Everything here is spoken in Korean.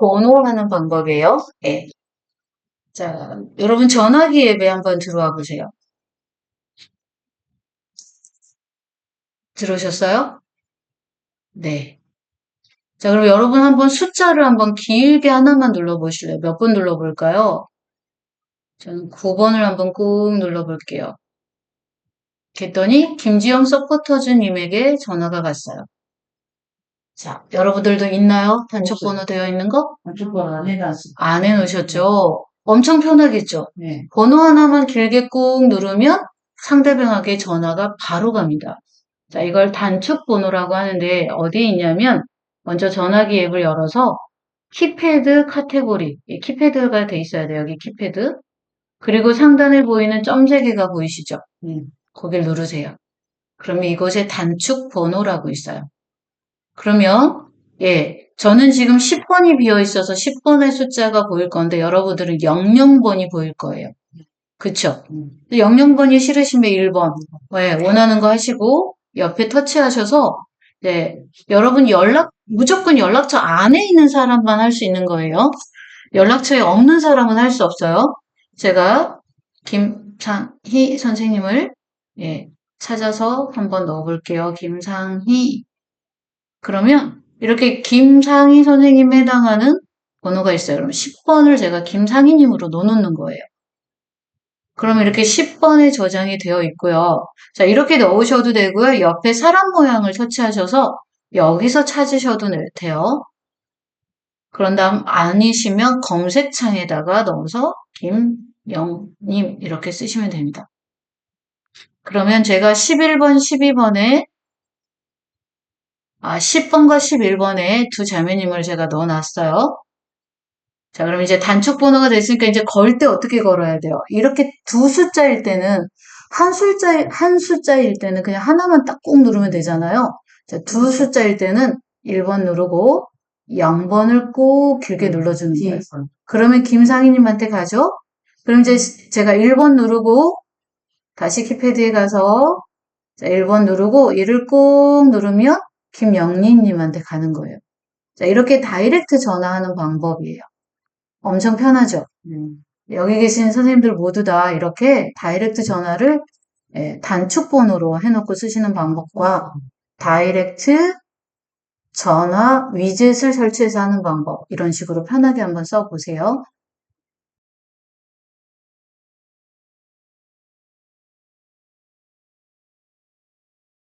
번호하는 방법이에요. 예. 자, 여러분 전화기 앱에 한번 들어와 보세요. 들으셨어요? 네. 자, 그럼 여러분 한번 숫자를 한번 길게 하나만 눌러보실래요? 몇 번 눌러볼까요? 저는 9번을 한번 꾹 눌러볼게요. 그랬더니 김지영 서포터즈님에게 전화가 갔어요. 자, 여러분들도 있나요? 단축 번호 되어 있는 거? 단축 번호 안 해놨어. 안 해놓으셨죠? 엄청 편하겠죠? 네. 번호 하나만 길게 꾹 누르면 상대방에게 전화가 바로 갑니다. 자, 이걸 단축 번호라고 하는데 어디에 있냐면 먼저 전화기 앱을 열어서 키패드 카테고리, 이 키패드가 돼 있어야 돼요. 여기 키패드. 그리고 상단에 보이는 점세 개가 보이시죠? 네. 거길 누르세요. 그러면 이곳에 단축 번호라고 있어요. 그러면 예, 저는 지금 10번이 비어 있어서 10번의 숫자가 보일 건데 여러분들은 00번이 보일 거예요. 그쵸? 음. 00번이 싫으시면 1번. 네, 원하는 거 하시고 옆에 터치하셔서 네, 여러분 연락 무조건 연락처 안에 있는 사람만 할 수 있는 거예요. 연락처에 없는 사람은 할 수 없어요. 제가 김상희 선생님을 예, 찾아서 한번 넣어볼게요. 김상희. 그러면 이렇게 김상희 선생님에 해당하는 번호가 있어요. 그럼 10번을 제가 김상희님으로 넣어놓는 거예요. 그러면 이렇게 10번에 저장이 되어 있고요. 자, 이렇게 넣으셔도 되고요. 옆에 사람 모양을 터치하셔서 여기서 찾으셔도 돼요. 그런 다음 아니시면 검색창에다가 넣어서 김영님 이렇게 쓰시면 됩니다. 그러면 제가 11번, 12번에 아, 10번과 11번에 두 자매님을 제가 넣어놨어요. 자, 그럼 이제 단축 번호가 됐으니까 이제 걸 때 어떻게 걸어야 돼요? 이렇게 두 숫자일 때는 한 숫자, 한 숫자일 때는 그냥 하나만 딱 꾹 누르면 되잖아요. 자, 두 숫자일 때는 1번 누르고 0번을 꼭 길게 눌러주는 거예요. 그러면 김상희님한테 가죠? 그럼 이제 제가 1번 누르고 다시 키패드에 가서 자, 1번 누르고 얘를 꾹 누르면 김영린님한테 가는 거예요. 자, 이렇게 다이렉트 전화하는 방법이에요. 엄청 편하죠? 음. 여기 계신 선생님들 모두 다 이렇게 다이렉트 전화를 예, 단축 번호로 해놓고 쓰시는 방법과 다이렉트 전화 위젯을 설치해서 하는 방법 이런 식으로 편하게 한번 써보세요.